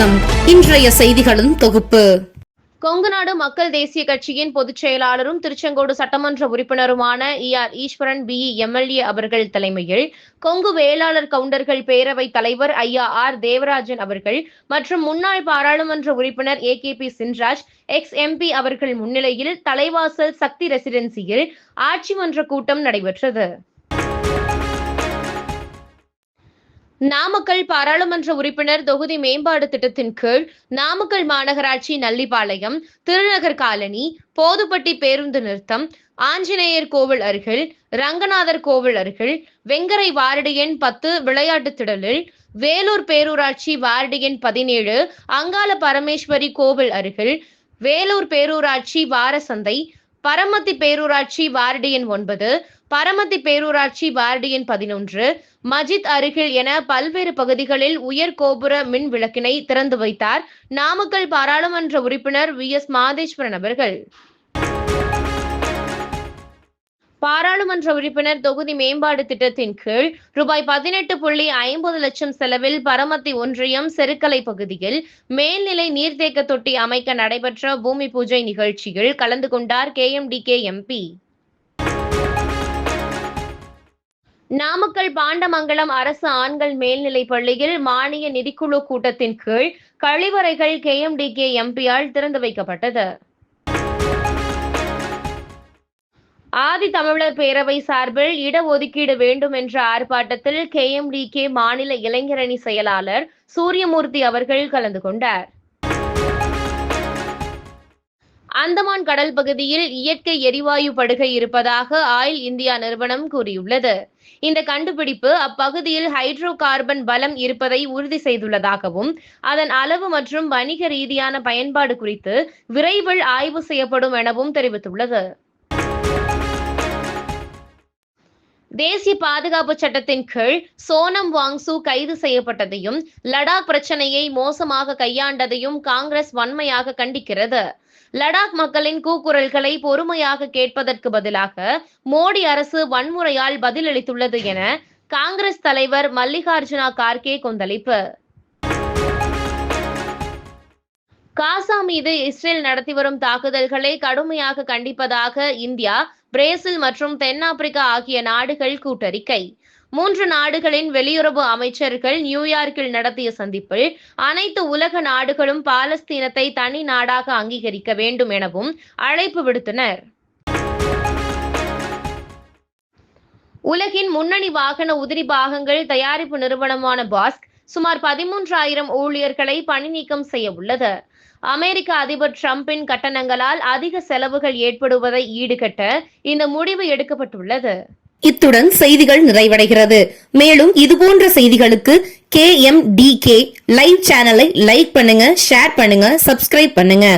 வணக்கம். இன்றைய செய்திகளின் தொகுப்பு. கொங்குநாடு மக்கள் தேசிய கட்சியின் பொதுச் செயலாளரும் திருச்செங்கோடு சட்டமன்ற உறுப்பினருமான E R Eswaran P M L A அவர்கள் தலைமையில் கொங்கு வேளாளர் கவுண்டர்கள் பேரவை தலைவர் ஐயா ஆர் தேவராஜன் அவர்கள் மற்றும் முன்னாள் பாராளுமன்ற உறுப்பினர் A K P Chinraj ex M P அவர்கள் முன்னிலையில் தலைவாசல் சக்தி ரெசிடென்சியில் ஆட்சி மன்ற கூட்டம் நடைபெற்றது. நாமக்கல் பாராளுமன்ற உறுப்பினர் தொகுதி மேம்பாடு திட்டத்தின் கீழ் நாமக்கல் மாநகராட்சி நல்லிபாளையம் திருநகர் காலனி போதுப்பட்டி பேருந்து நிறுத்தம் ஆஞ்சநேயர் கோவில் அருகில் ரங்கநாதர் கோவில் அருகில் வெங்கரை வார்டு எண் பத்து விளையாட்டு திடலில் வேலூர் பேரூராட்சி வார்டு எண் பதினேழு அங்காள பரமேஸ்வரி கோவில் அருகில் வேலூர் பேரூராட்சி வாரசந்தை பரமத்தி பேரூராட்சி வார்டு எண் ஒன்பது பரமத்தி பேரூராட்சி வார்டு எண் பதினொன்று மஜித் அருகில் என பல்வேறு பகுதிகளில் உயர் கோபுர மின் விளக்கினை திறந்து வைத்தார். நாமக்கல் பாராளுமன்ற உறுப்பினர் வி எஸ் மாதேஸ்வரன் அவர்கள். பாராளுமன்ற உறுப்பினர் தொகுதி மேம்பாடு திட்டத்தின் கீழ் ரூபாய் பதினெட்டு புள்ளி ஐம்பது லட்சம் செலவில் பரமத்தி ஒன்றியம் செருக்கலை பகுதியில் மேல்நிலை நீர்த்தேக்க தொட்டி அமைக்க நடைபெற்ற பூமி பூஜை நிகழ்ச்சியில் கலந்து கொண்டார் K M D K M P. Namakkal Pandamangalam அரசு ஆண்கள் மேல்நிலைப் பள்ளியில் மானிய நிதிக்குழு கூட்டத்தின் கீழ் கழிவறைகள் கே எம் டி கே எம்பியால் திறந்து வைக்கப்பட்டது. ஆதி தமிழர் பேரவை சார்பில் இடஒதுக்கீடு வேண்டும் என்ற ஆர்ப்பாட்டத்தில் கே எம் டி கே மாநில இளைஞரணி செயலாளர் சூரியமூர்த்தி அவர்கள் கலந்து கொண்டார். அந்தமான் கடல் பகுதியில் இயற்கை எரிவாயு படுகை இருப்பதாக ஆயில் இந்தியா நிறுவனம் கூறியுள்ளது. இந்த கண்டுபிடிப்பு அப்பகுதியில் ஹைட்ரோ கார்பன் பலம் இருப்பதை உறுதி செய்துள்ளதாகவும் அதன் அளவு மற்றும் வணிக ரீதியான பயன்பாடு குறித்து விரைவில் ஆய்வு செய்யப்படும் எனவும் தெரிவித்துள்ளது. தேசிய பாதுகாப்பு சட்டத்தின் கீழ் சோனம் வாங்சு கைது செய்யப்பட்டதையும் லடாக் பிரச்சனையை மோசமாக கையாண்டதையும் காங்கிரஸ் வன்மையாக கண்டிக்கிறது. லடாக் மக்களின் கூக்குரல்களை பொறுமையாக கேட்பதற்கு பதிலாக மோடி அரசு வன்முறையால் பதிலளித்துள்ளது என காங்கிரஸ் தலைவர் மல்லிகார்ஜுனா கார்கே கொந்தளிப்பு. காசா மீது இஸ்ரேல் நடத்தி வரும் தாக்குதல்களை கடுமையாக கண்டிப்பதாக இந்தியா பிரேசில் மற்றும் தென்னாப்பிரிக்கா ஆகிய நாடுகள் கூட்டறிக்கை. மூன்று நாடுகளின் வெளியுறவு அமைச்சர்கள் நியூயார்க்கில் நடத்திய சந்திப்பில் அனைத்து உலக நாடுகளும் பாலஸ்தீனத்தை தனி நாடாக அங்கீகரிக்க வேண்டும் எனவும் அழைப்பு விடுத்தனர். உலகின் முன்னணி வாகன உதிரி பாகங்கள் தயாரிப்பு நிறுவனமான பாஸ்க் சுமார் பதிமூன்றாயிரம் ஊழியர்களை பணி நீக்கம் செய்ய உள்ளது. அமெரிக்க அதிபர் டிரம்பின் கட்டணங்களால் அதிக செலவுகள் ஏற்படுவதை ஈடுகட்ட இந்த முடிவு எடுக்கப்பட்டுள்ளது. இத்துடன் செய்திகள் நிறைவடைகிறது. மேலும் இதுபோன்ற செய்திகளுக்கு K M D K live சேனலை லைக் பண்ணுங்க ஷேர் பண்ணுங்க சப்ஸ்கிரைப் பண்ணுங்க.